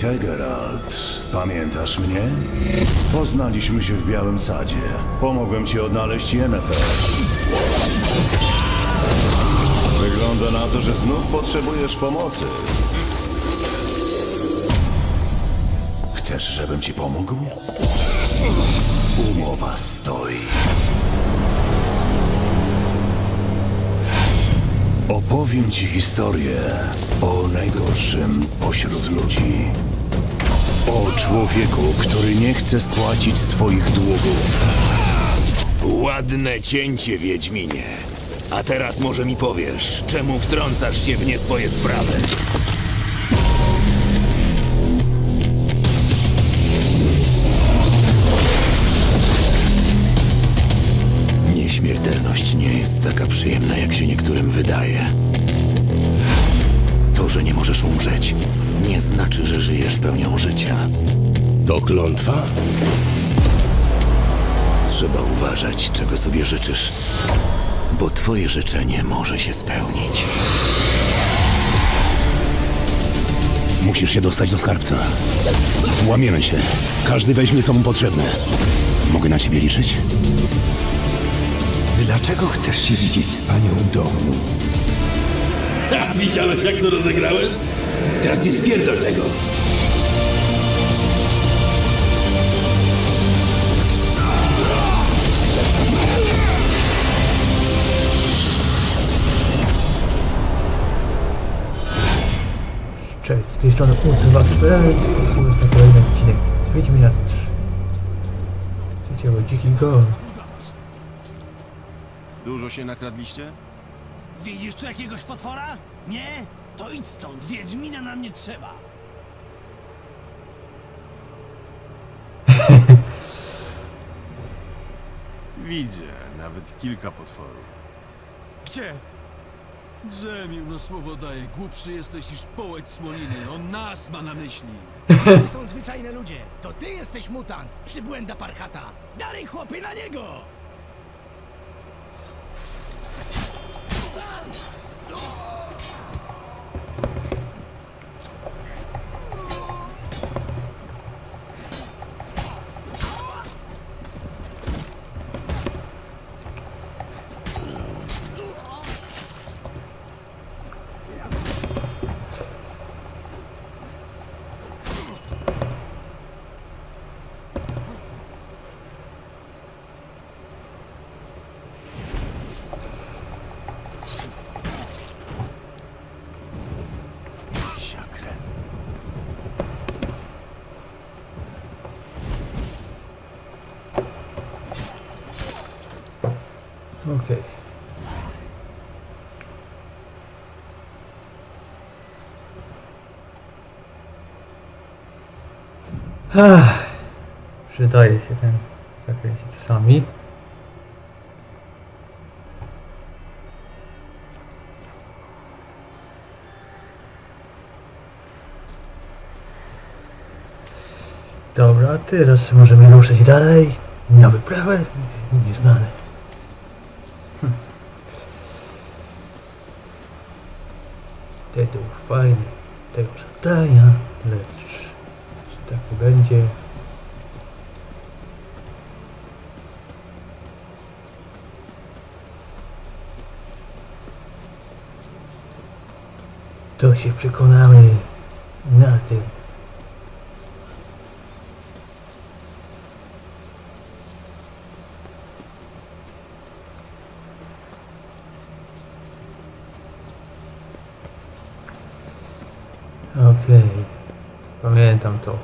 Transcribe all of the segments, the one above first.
Witaj, Geralt. Pamiętasz mnie? Poznaliśmy się w Białym Sadzie. Pomogłem ci odnaleźć Yennefer. Wygląda na to, że znów potrzebujesz pomocy. Chcesz, żebym ci pomógł? Umowa stoi. Opowiem ci historię o najgorszym pośród ludzi. O człowieku, który nie chce spłacić swoich długów. Ładne cięcie, Wiedźminie. A teraz może mi powiesz, czemu wtrącasz się w nie swoje sprawy? Nieśmiertelność nie jest taka przyjemna, jak się niektórym wydaje. Możesz umrzeć, nie znaczy, że żyjesz pełnią życia. To klątwa? Trzeba uważać, czego sobie życzysz, bo twoje życzenie może się spełnić. Musisz się dostać do skarbca. Łamiemy się. Każdy weźmie co mu potrzebne. Mogę na ciebie liczyć? Dlaczego chcesz się widzieć z panią domu? Widziałeś jak to rozegrałem? Teraz nie spierdol tego! Cześć, z tej strony Ultra Spell, zapraszamy na kolejny odcinek z Wiedźmina 3. Chcecie o dziki gon? Dużo się nakradliście? Widzisz tu jakiegoś potwora? Nie? To idź stąd, Wiedźmina nam nie trzeba. Widzę, nawet kilka potworów. Gdzie? Drzemił, no słowo daję. Głupszy jesteś niż połeć smoniny. On nas ma na myśli. To są zwyczajne ludzie. To ty jesteś mutant, przybłęda parchata. Dalej chłopy na niego! Okej. Ach, Przydaje się ten zakręcić czasami. Dobra, teraz możemy ruszyć dalej na wyprawę nieznane. Fajny tego zadania, lecz tak będzie? To się przekonamy na tym. Okej, pamiętam to.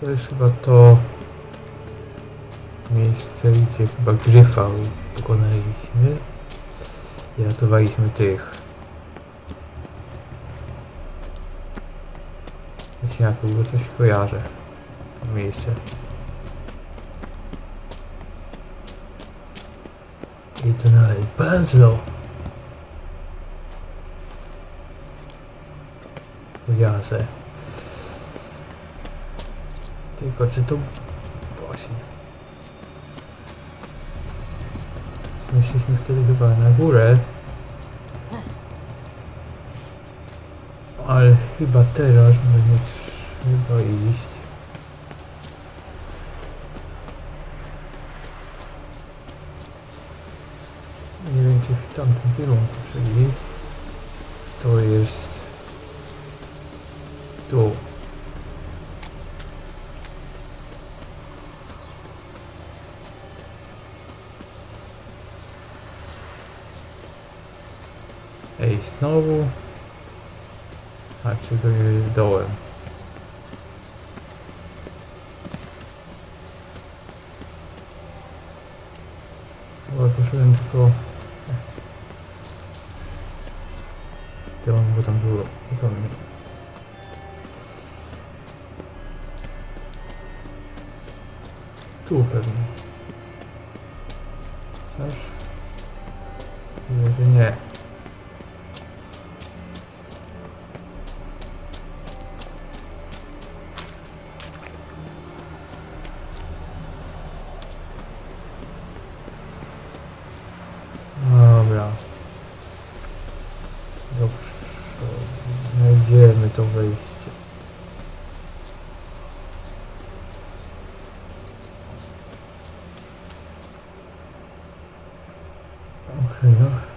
To jest chyba to miejsce, gdzie chyba Gryfa pokonaliśmy i ratowaliśmy tych. Wieśniaków, bo coś kojarzę. To miejsce. I to nawet bardzo kojarzę. Tylko czy to właśnie. Myśleliśmy wtedy chyba na górę. Ale chyba teraz będę trzeba iść. Nie wiem czy w tamtym kierunku, czyli to jest tu. Ej, znowu. A czy to jest dołem? Chyba poszedłem tylko... Tyłem, bo tam było. I Okej, no.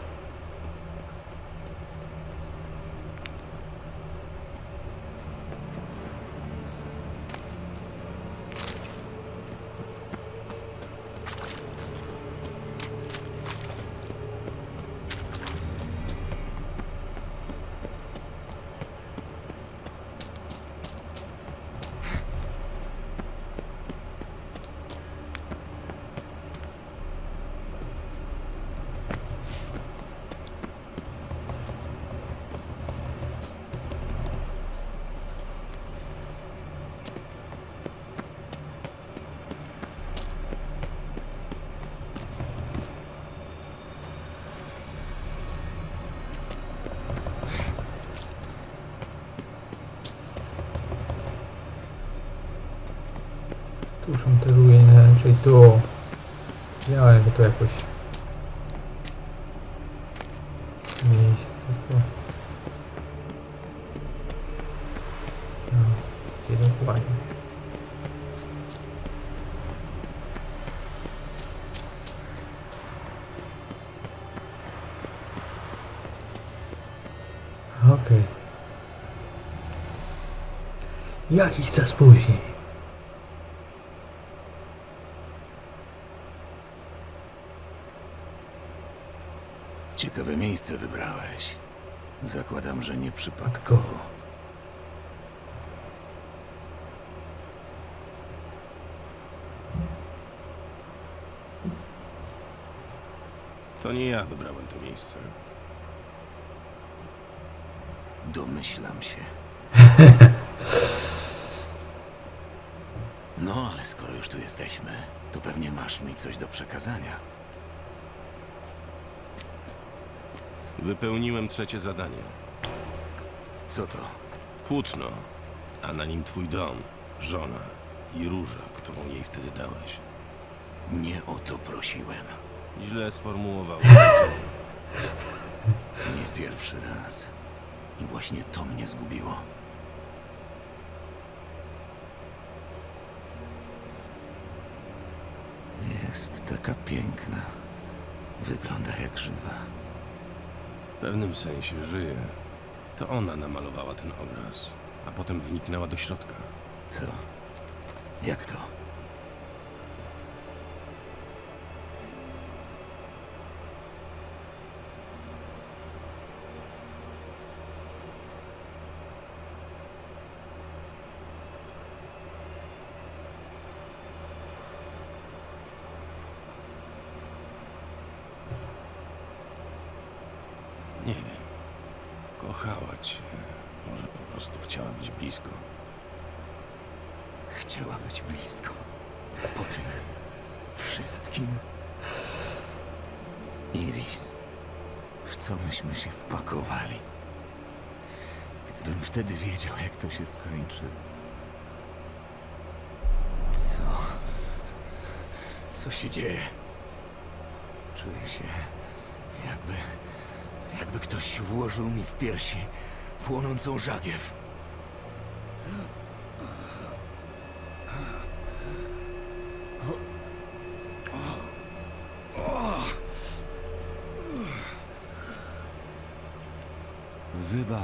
Tu są te ruiny, czyli tu. Wiedziałem, że to jakoś... Miejsce to... No, gdzie dokładnie? Okej. Jakiś czas później. Miejsce wybrałeś. Zakładam, że nie przypadkowo. To nie ja wybrałem to miejsce. Domyślam się. No, ale skoro już tu jesteśmy, to pewnie masz mi coś do przekazania. Wypełniłem trzecie zadanie. Co to? Płótno, a na nim twój dom, żona i róża, którą jej wtedy dałeś. Nie o to prosiłem. Źle sformułowałem życzenie. Nie pierwszy raz. I właśnie to mnie zgubiło. Jest taka piękna. Wygląda jak żywa. Pewnym sensie żyje. To ona namalowała ten obraz, a potem wniknęła do środka. Co? Jak to? Nie wiem. Kochała cię. Może po prostu chciała być blisko. Chciała być blisko. Po tym wszystkim. Iris, w co myśmy się wpakowali? Gdybym wtedy wiedział, jak to się skończy. Co? Co się dzieje? Czuję się, jakby. jakby ktoś włożył mi w piersi płonącą żagiew.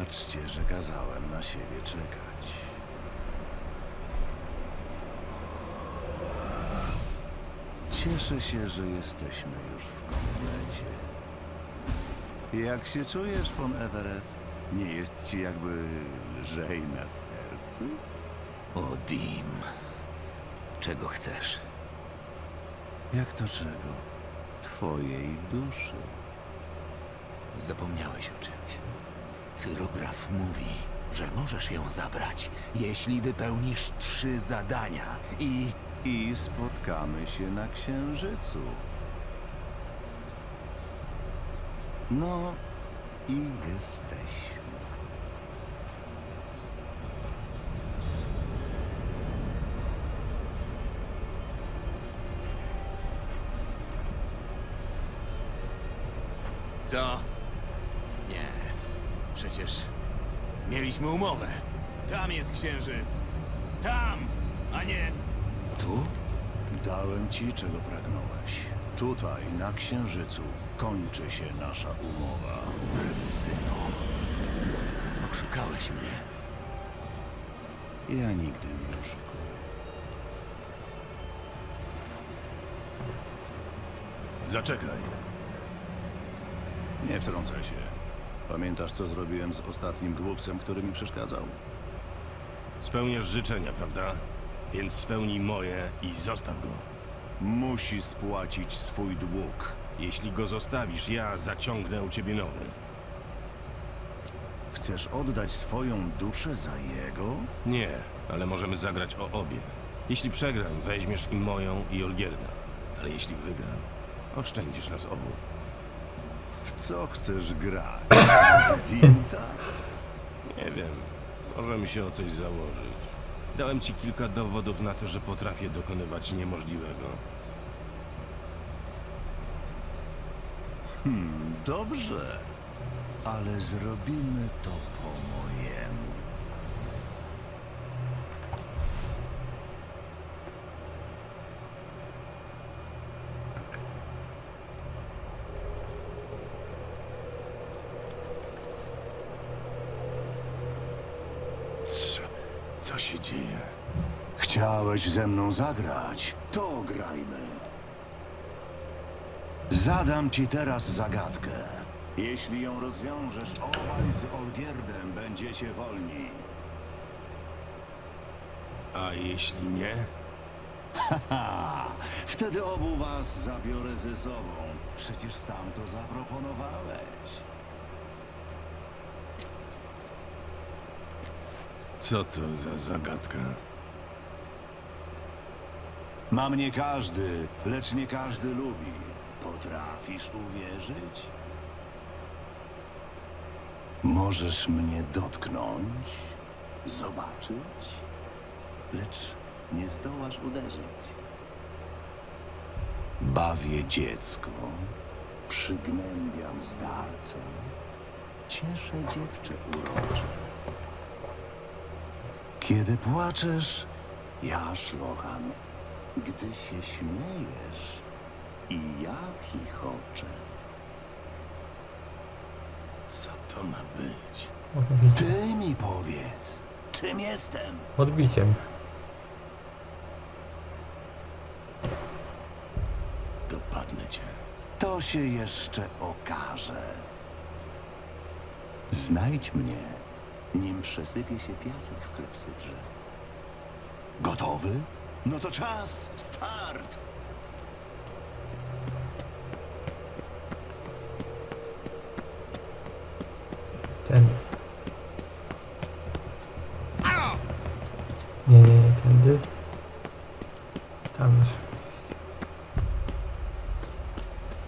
Wybaczcie, że kazałem na siebie czekać. Cieszę się, że jesteśmy już w komplecie. Jak się czujesz, von Everett? Nie jest ci jakby lżej na sercu? O, Dim. Czego chcesz? Jak to czego? Twojej duszy. Zapomniałeś o czymś. Cyrograf mówi, że możesz ją zabrać, jeśli wypełnisz trzy zadania i... I spotkamy się na księżycu. No i jesteśmy. Co? Przecież mieliśmy umowę. Tam jest księżyc. Tam, a nie tu? Dałem ci, czego pragnąłeś. Tutaj, na księżycu, kończy się nasza umowa. Synu, oszukałeś mnie. Ja nigdy nie oszukuję. Zaczekaj. Nie wtrącaj się. Pamiętasz, co zrobiłem z ostatnim głupcem, który mi przeszkadzał? Spełniasz życzenia, prawda? Więc spełnij moje i zostaw go. Musi spłacić swój dług. Jeśli go zostawisz, ja zaciągnę u ciebie nowy. Chcesz oddać swoją duszę za jego? Nie, ale możemy zagrać o obie. Jeśli przegram, weźmiesz i moją, i Olgierda. Ale jeśli wygram, oszczędzisz nas obu. W co chcesz grać? Winta? Nie wiem, możemy się o coś założyć. Dałem ci kilka dowodów na to, że potrafię dokonywać niemożliwego. Dobrze, ale zrobimy to po mojemu. Co, co się dzieje? Ze mną zagrać? To grajmy. Zadam ci teraz zagadkę. Jeśli ją rozwiążesz, obaj z Olgierdem będziecie wolni. A jeśli nie? Ha! Wtedy obu was zabiorę ze sobą. Przecież sam to zaproponowałeś. Co to za zagadka? Ma mnie każdy, lecz nie każdy lubi. Potrafisz uwierzyć? Możesz mnie dotknąć, zobaczyć, lecz nie zdołasz uderzyć. Bawię dziecko, przygnębiam starca, cieszę dziewczę urocze. Kiedy płaczesz, ja szlocham. Gdy się śmiejesz, i ja chichoczę. Co to ma być? Odbicie. Ty mi powiedz, czym jestem? Odbiciem. Dopadnę cię. To się jeszcze okaże. Znajdź mnie, nim przesypie się piasek w klepsydrze. Gotowy? No to czas, start! Ten. Nie, nie, nie, tędy. Tam już.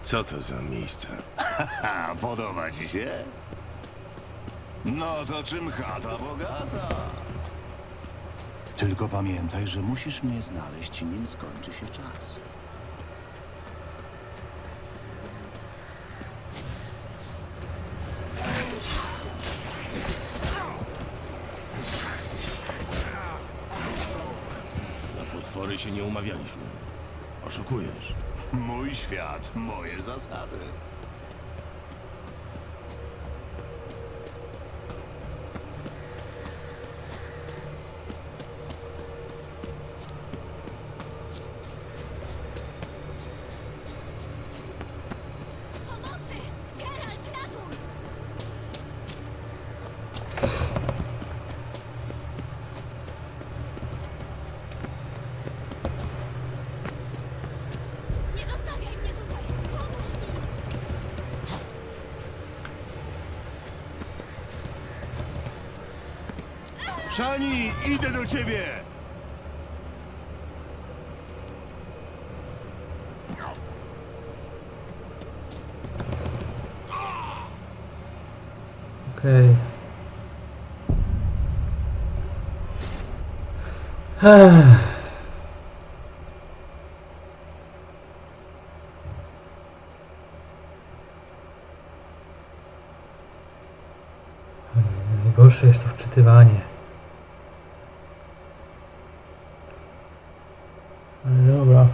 Co to za miejsce? A, podoba ci się? No to czym chata bogata? Tylko pamiętaj, że musisz mnie znaleźć, nim skończy się czas. Na potwory się nie umawialiśmy. Oszukujesz. Mój świat, moje zasady. Szani, idę do ciebie! Okej. Ech. Najgorsze jest to wczytywanie. Ale dobra.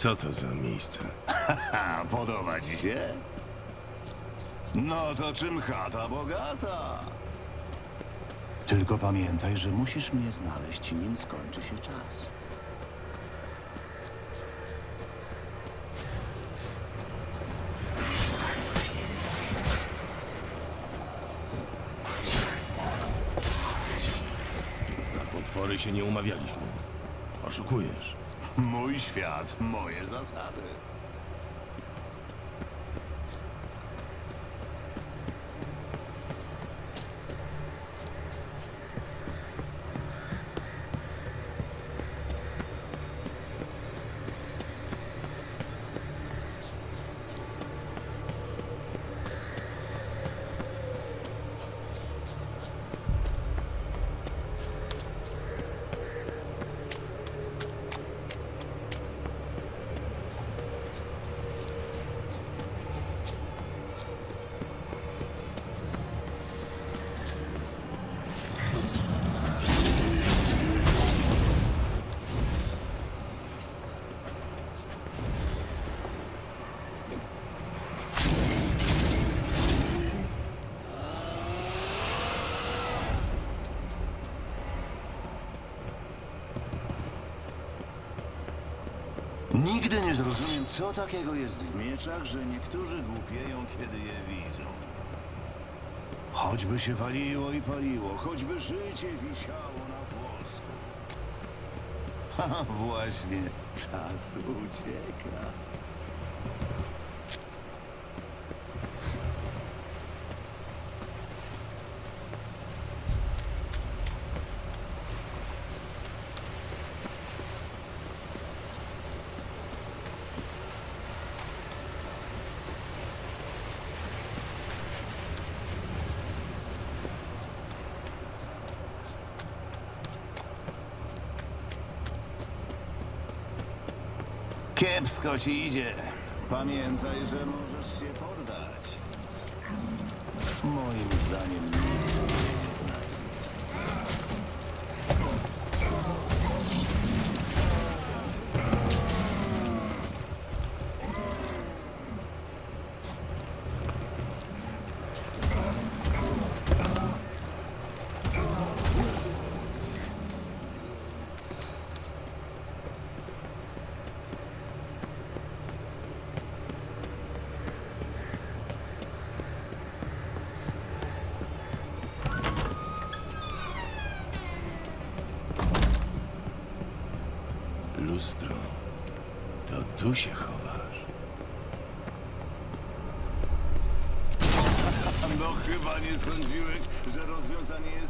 Co to za miejsce? A, podoba ci się? No to czym chata bogata? Tylko pamiętaj, że musisz mnie znaleźć, nim skończy się czas. Na potwory się nie umawialiśmy. Oszukujesz. Mój świat, moje zasady. Nie zrozumiem, co takiego jest w mieczach, że niektórzy głupieją, kiedy je widzą. Choćby się waliło i paliło, choćby życie wisiało na włosku. Ha, właśnie, czas ucieka. Kiepsko ci idzie. Pamiętaj, że możesz się poddać. Moim zdaniem nie tu się chowasz. No chyba nie sądziłeś, że rozwiązanie jest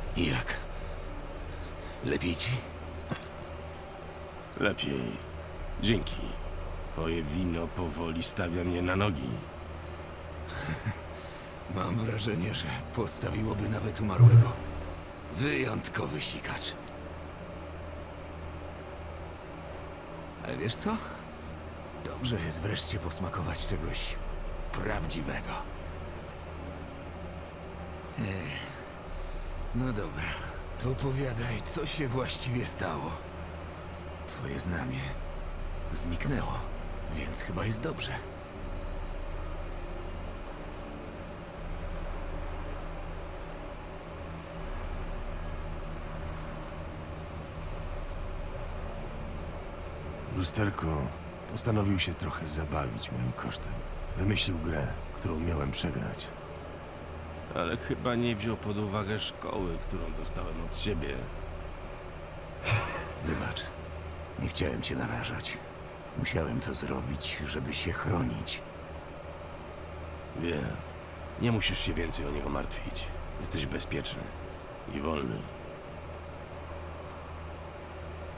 Jak? Lepiej ci? Lepiej. Dzięki. Twoje wino powoli stawia mnie na nogi. Mam wrażenie, że postawiłoby nawet umarłego. Wyjątkowy sikacz. Ale wiesz co? Dobrze jest wreszcie posmakować czegoś prawdziwego. Ech, no dobra, to opowiadaj, co się właściwie stało. Twoje znamie zniknęło, więc chyba jest dobrze. Lusterko postanowił się trochę zabawić moim kosztem. Wymyślił grę, którą miałem przegrać. Ale chyba nie wziął pod uwagę szkoły, którą dostałem od ciebie. Wybacz. Nie chciałem cię narażać. Musiałem to zrobić, żeby się chronić. Wiem. Nie musisz się więcej o niego martwić. Jesteś bezpieczny i wolny.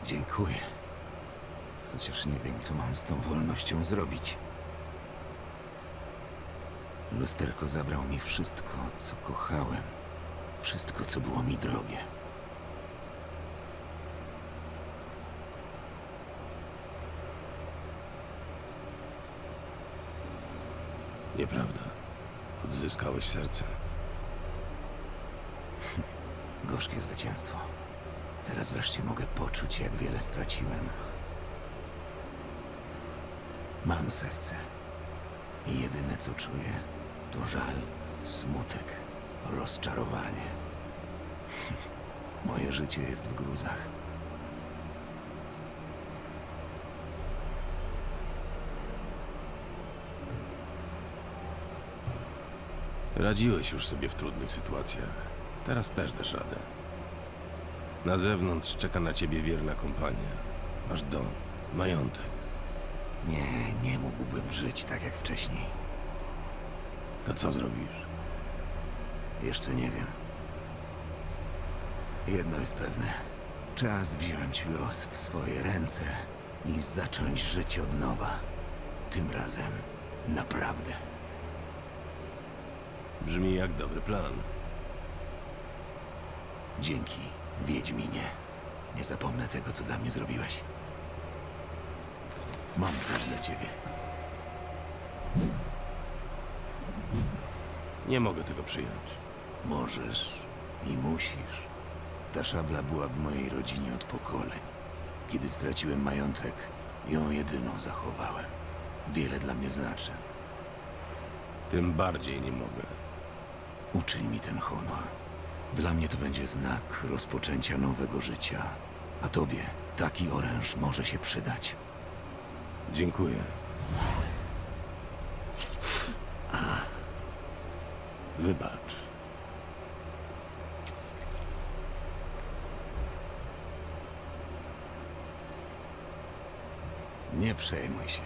Dziękuję. Chociaż nie wiem, co mam z tą wolnością zrobić. Lusterko zabrał mi wszystko, co kochałem. Wszystko, co było mi drogie. Nieprawda. Odzyskałeś serce. Gorzkie zwycięstwo. Teraz wreszcie mogę poczuć, jak wiele straciłem. Mam serce. I jedyne, co czuję, to żal, smutek, rozczarowanie. Moje życie jest w gruzach. Radziłeś już sobie w trudnych sytuacjach. Teraz też dasz radę. Na zewnątrz czeka na ciebie wierna kompania. Masz dom, majątek. Nie, nie mógłbym żyć tak jak wcześniej. To co zrobisz? Jeszcze nie wiem. Jedno jest pewne. Czas wziąć los w swoje ręce i zacząć żyć od nowa. Tym razem naprawdę. Brzmi jak dobry plan. Dzięki, Wiedźminie. Nie zapomnę tego, co dla mnie zrobiłeś. Mam coś dla ciebie. Nie mogę tego przyjąć. Możesz i musisz. Ta szabla była w mojej rodzinie od pokoleń. Kiedy straciłem majątek, ją jedyną zachowałem. Wiele dla mnie znaczy. Tym bardziej nie mogę. Uczyń mi ten honor. Dla mnie to będzie znak rozpoczęcia nowego życia. A tobie taki oręż może się przydać. Dziękuję. Wybacz. Nie przejmuj się.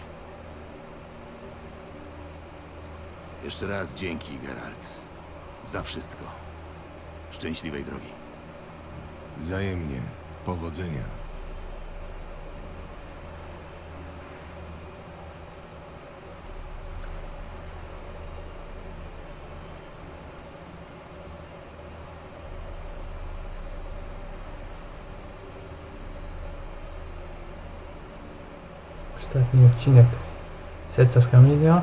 Jeszcze raz dzięki, Geralt. Za wszystko. Szczęśliwej drogi. Wzajemnie. Powodzenia. Ostatni odcinek Serca z kamienia.